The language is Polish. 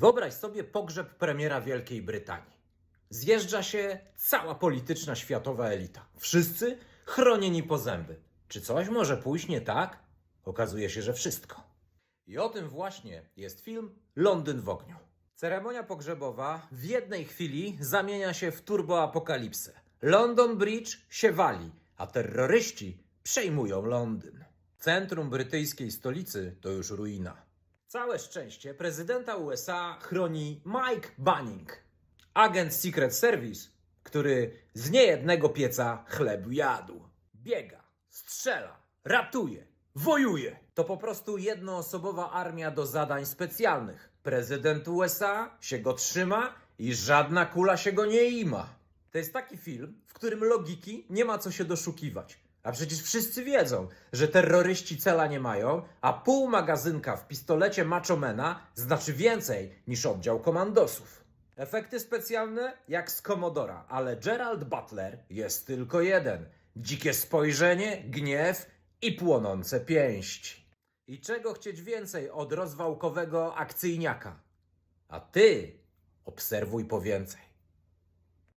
Wyobraź sobie pogrzeb premiera Wielkiej Brytanii. Zjeżdża się cała polityczna światowa elita. Wszyscy chronieni po zęby. Czy coś może pójść nie tak? Okazuje się, że wszystko. I o tym właśnie jest film Londyn w ogniu. Ceremonia pogrzebowa w jednej chwili zamienia się w turboapokalipsę. London Bridge się wali, a terroryści przejmują Londyn. Centrum brytyjskiej stolicy to już ruina. Całe szczęście prezydenta USA chroni Mike Bunning, agent Secret Service, który z niejednego pieca chleb jadł. Biega, strzela, ratuje, wojuje. To po prostu jednoosobowa armia do zadań specjalnych. Prezydent USA się go trzyma i żadna kula się go nie ima. To jest taki film, w którym logiki nie ma co się doszukiwać. A przecież wszyscy wiedzą, że terroryści cela nie mają, a pół magazynka w pistolecie Machomena znaczy więcej niż oddział komandosów. Efekty specjalne jak z Commodora, ale Gerald Butler jest tylko jeden. Dzikie spojrzenie, gniew i płonące pięści. I czego chcieć więcej od rozwałkowego akcyjniaka? A ty obserwuj po więcej.